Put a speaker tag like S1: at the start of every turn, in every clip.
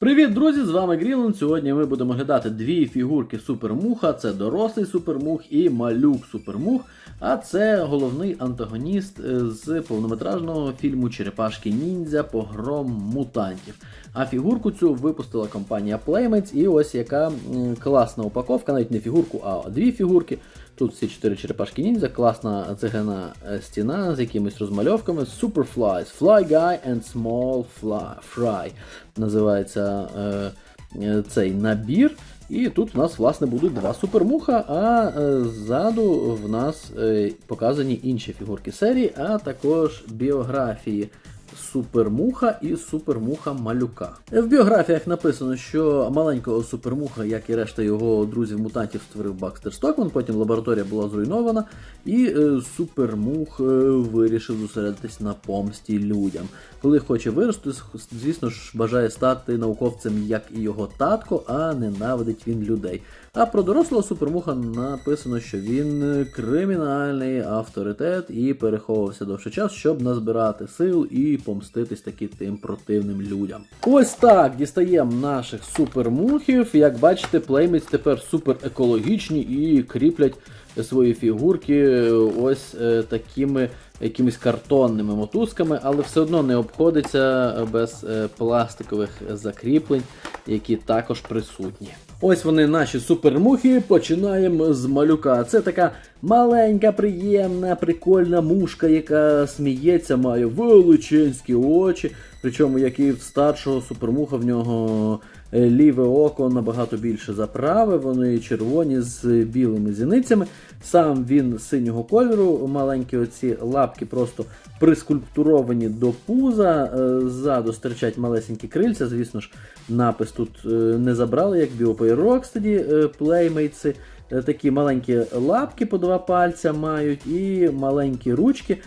S1: Привіт, друзі! З вами Грілен. Сьогодні ми будемо глядати дві фігурки Супермуха. Це дорослий Супермух і малюк Супермух. А це головний антагоніст е, з повнометражного фільму Черепашки Ніндзя Погром мутантів. А фігурку цю випустила компанія Playmates, і ось яка класна упаковка, навіть не фігурку, а дві фігурки. Тут всі чотири черепашки ніндзя, класна цегляна е, стіна з якимись розмальовками. Superflies, Fly Guy and Small Fly, Fry називається е, е, цей набір. І тут у нас, власне, будуть два супермуха, а е, ззаду в нас е, показані інші фігурки серії, а також біографії Супермуха і Супермуха Малюка. В біографіях написано, що маленького супермуха, як і решта його друзів-мутантів, створив Бакстер Стокман. Потім лабораторія була зруйнована, і е, супермух е, вирішив зосередитись на помсті людям. Коли хоче вирости, звісно ж, бажає стати науковцем, як і його татко, а ненавидить він людей. А про дорослого супермуха написано, що він е, кримінальний авторитет і переховувався довший час, щоб назбирати сил і помститись таки тим противним людям. Ось так дістаємо наших супермухів. Як бачите, плеймець тепер супер екологічні і кріплять свої фігурки ось е, такими якимись картонними мотузками, але все одно не обходиться без е, пластикових закріплень, які також присутні. Ось вони наші супермухи. Починаємо з малюка. Це така маленька, приємна, прикольна мушка, яка сміється, має величезні очі. Причому, як і в старшого супермуха, в нього е, ліве око набагато більше за праве, вони червоні з білими зіницями. Сам він синього кольору, маленькі оці лапки просто прискульптуровані до пуза. е, Ззаду стирчать малесенькі крильця. Звісно ж, напис тут е, не забрали, як Rocksteady плеймейтси. Е, Такі маленькі лапки по два пальця мають і маленькі ручки.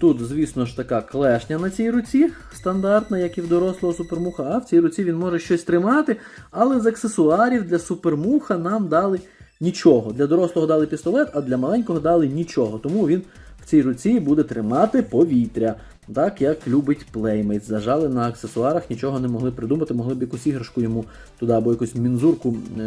S1: Тут, звісно ж, така клешня на цій руці, стандартна, як і в дорослого супермуха. А в цій руці він може щось тримати. Але з аксесуарів для супермуха нам дали нічого. Для дорослого дали пістолет, а для маленького дали нічого. Тому він в цій руці буде тримати повітря. Так як любить Playmate. Зажали на аксесуарах, нічого не могли придумати, могли б якусь іграшку йому туди або якусь мінзурку е,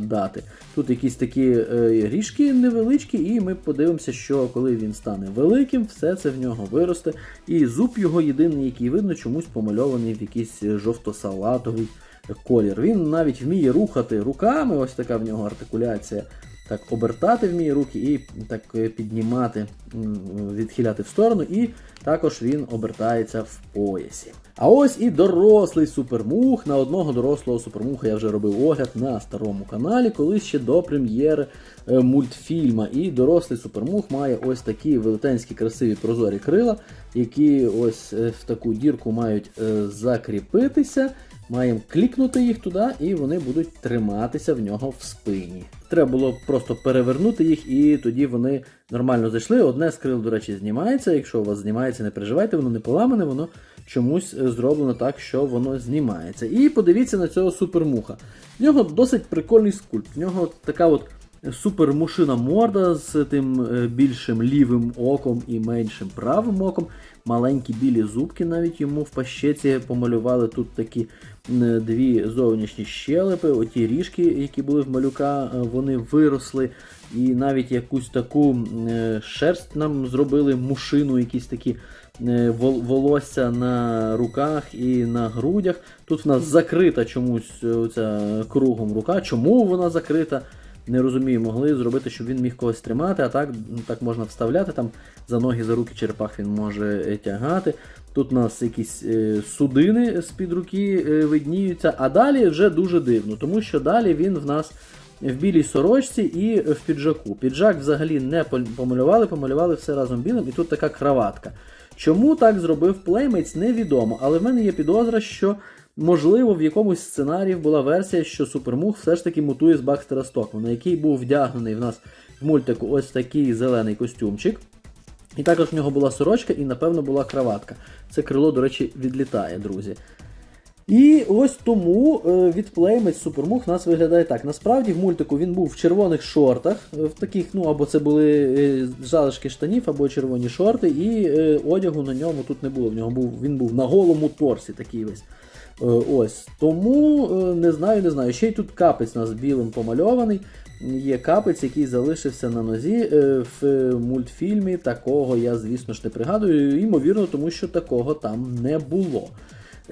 S1: дати. Тут якісь такі е, ріжки невеличкі, і ми подивимося, що коли він стане великим, все це в нього виросте. І зуб його єдиний, який видно, чомусь помальований в якийсь жовто-салатовий колір. Він навіть вміє рухати руками, ось така в нього артикуляція. Так, обертати вміє руки і так е, піднімати, відхиляти в сторону, і також він обертається в поясі. А ось і дорослий супермух. На одного дорослого супермуха я вже робив огляд на старому каналі, колись ще до прем'єри е, мультфільма. І дорослий супермух має ось такі велетенські красиві прозорі крила, які ось е, в таку дірку мають е, закріпитися. Маємо клікнути їх туди, і вони будуть триматися в нього в спині. Треба було просто перевернути їх, і тоді вони нормально зайшли. Одне з крил, до речі, знімається. Якщо у вас знімається, не переживайте, воно не поламане, воно чомусь е, зроблено так, що воно знімається. І подивіться на цього супермуха. В нього досить прикольний скульпт. В нього така от супермушина морда з тим е, більшим лівим оком і меншим правим оком. Маленькі білі зубки навіть йому в пащеці помалювали. Тут такі дві зовнішні щелепи, оті ріжки, які були в малюка, е, вони виросли. І навіть якусь таку е, шерсть нам зробили, мушину, якісь такі е, волосся на руках і на грудях. Тут в нас закрита чомусь е, ця кругом рука. Чому вона закрита? Не розумію, могли зробити, щоб він міг когось тримати, а так, так можна вставляти там за ноги, за руки черепах він може е, тягати. Тут у нас якісь е, судини з-під руки е, видніються, а далі вже дуже дивно, тому що далі він в нас в білій сорочці і в піджаку. Піджак взагалі не помалювали, помалювали все разом білим, і тут така краватка. Чому так зробив Playmates, невідомо, але в мене є підозра, що можливо в якомусь сценарії була версія, що Супермух все ж таки мутує з Бакстера Стокмана, який був вдягнений в нас в мультику ось такий зелений костюмчик. І також в нього була сорочка і, напевно, була краватка. Це крило, до речі, відлітає, друзі. І ось тому е, від Playmate Супермух нас виглядає так. Насправді в мультику він був в червоних шортах, е, в таких, ну або це були е, залишки штанів, або червоні шорти, і одягу на ньому тут не було. В нього був, він був на голому торсі такий весь. Ось. Тому не знаю, не знаю. Ще й тут капець у нас білим помальований. Є капець, який залишився на нозі в мультфільмі. Такого я, звісно ж, не пригадую. Ймовірно, тому що такого там не було.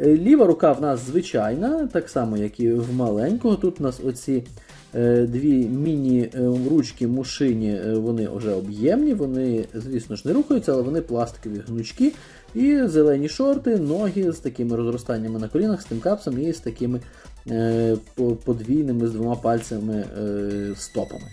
S1: Е, Ліва рука в нас звичайна, так само, як і в маленького. Тут у нас оці е, дві міні-ручки мушині, е, вони вже об'ємні, вони, звісно ж, не рухаються, але вони пластикові гнучки. І зелені шорти, ноги з такими розростаннями на колінах, з тим капсом і з такими подвійними з двома пальцями стопами.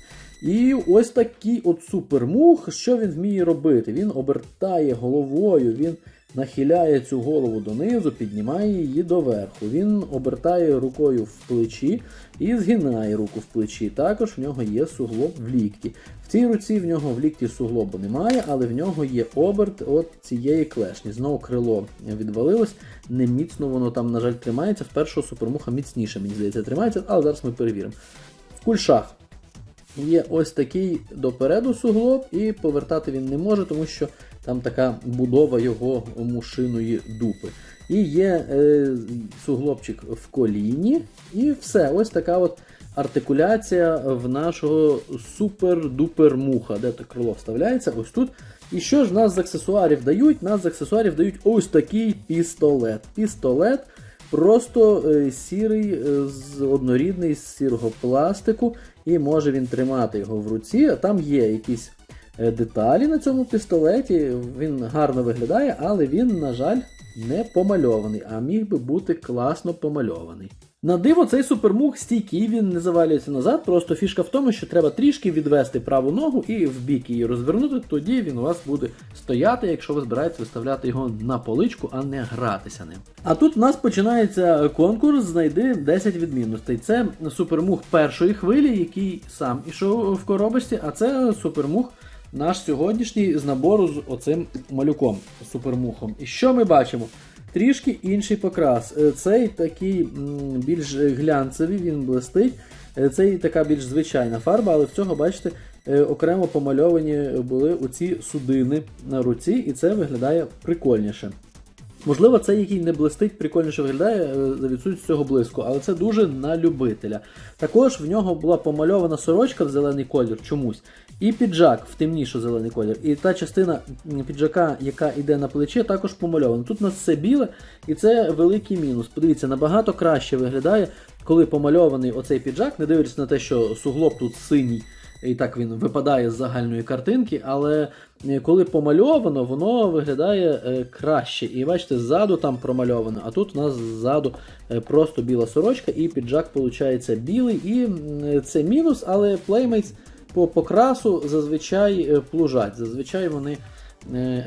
S1: І ось такий от супермух, що він вміє робити? Він обертає головою, він нахиляє цю голову донизу, піднімає її доверху. Він обертає рукою в плечі і згинає руку в плечі. Також в нього є суглоб в лікті. В цій руці в нього в лікті суглобу немає, але в нього є оберт от цієї клешні. Знову крило відвалилось. Не міцно воно там, на жаль, тримається. В першого супермуха міцніше, мені здається, тримається, але зараз ми перевіримо. В кульшах є ось такий допереду суглоб, і повертати він не може, тому що там така будова його мушиної дупи. І є е, суглобчик в коліні, і все. Ось така от артикуляція в нашого супер-дупер муха, де крило вставляється, ось тут. І що ж нас з аксесуарів дають? Нас з аксесуарів дають ось такий пістолет. Пістолет просто е, сірий, е, однорідний з сірого пластику, і може він тримати його в руці. Там є якісь е, деталі на цьому пістолеті. Він гарно виглядає, але він, на жаль, не помальований, а міг би бути класно помальований. На диво, цей супермух стійкий, він не завалюється назад. Просто фішка в тому, що треба трішки відвести праву ногу і в бік її розвернути. Тоді він у вас буде стояти, якщо ви збираєтесь виставляти його на поличку, а не гратися ним. А тут в нас починається конкурс Знайди 10 відмінностей. Це супермух першої хвилі, який сам ішов в коробочці, а це супермух наш сьогоднішній з набору з оцим малюком, супермухом. І що ми бачимо? Трішки інший покрас. Е, Цей такий більш глянцевий, він блистить. Це Цей така більш звичайна фарба, але в цього, бачите, е, окремо помальовані були оці судини на руці, і це виглядає прикольніше. Можливо, цей, який не блистить, прикольніше виглядає е, за відсутністю цього блиску, але це дуже на любителя. Також в нього була помальована сорочка в зелений колір чомусь, і піджак в темнішу зелений колір. І та частина піджака, яка йде на плече, також помальована. Тут у нас все біле, і це великий мінус. Подивіться, набагато краще виглядає, коли помальований оцей піджак, не дивлячись на те, що суглоб тут синій. І так він випадає з загальної картинки, але е, коли помальовано, воно виглядає е, краще. І бачите, ззаду там промальовано, а тут у нас ззаду е, просто біла сорочка, і піджак виходить білий. І це мінус, але Playmates по покрасу зазвичай плужать. Зазвичай вони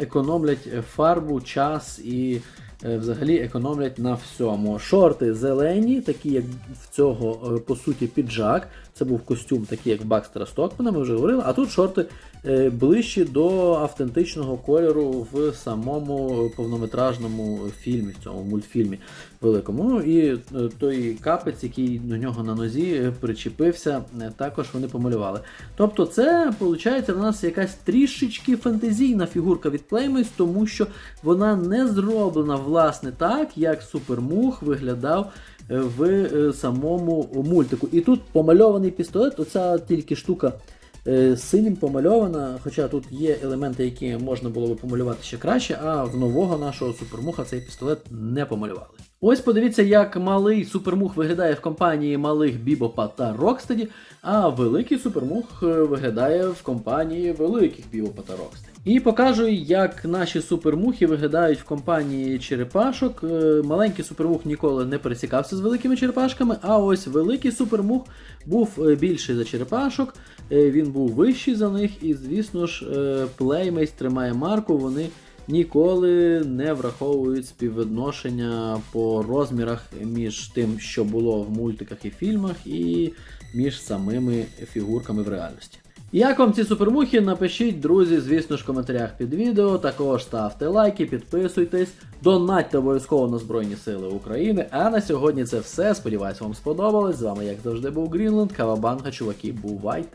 S1: економлять фарбу, час і взагалі економлять на всьому. Шорти зелені, такі як в цього, е, по суті, піджак. Це був костюм, такий як в Бакстера Стокмана, ми вже говорили. А тут шорти е, ближчі до автентичного кольору в самому повнометражному фільмі, в цьому мультфільмі великому. Ну і е, той капець, який до нього на нозі е, причепився, е, також вони помалювали. Тобто, це виходить у нас якась трішечки фантазійна фігурка від Playmates, тому що вона не зроблена власне так, як Супермух виглядав е, в е, самому мультику. І тут помальований пістолет, оця тільки штука. Е, Синім помальована, хоча тут є елементи, які можна було би помалювати ще краще, а в нового нашого супермуха цей пістолет не помалювали. Ось подивіться, як малий супермух виглядає в компанії малих Бібопа та Рокстеді, а великий супермух е, виглядає в компанії великих Бібопа та Рокстеді. І покажу, як наші супермухи виглядають в компанії черепашок. Е, Маленький супермух ніколи не пересікався з великими черепашками, а ось великий супермух був більший за черепашок, він був вищий за них, і, звісно ж, е, Playmates тримає марку, вони ніколи не враховують співвідношення по розмірах між тим, що було в мультиках і фільмах, і між самими фігурками в реальності. Як вам ці супермухи? Напишіть, друзі, звісно ж, в коментарях під відео. Також ставте лайки, підписуйтесь, донатьте обов'язково на Збройні Сили України. А на сьогодні це все. Сподіваюсь, вам сподобалось. З вами, як завжди, був Грінленд, Кавабанга, чуваки, бувайте!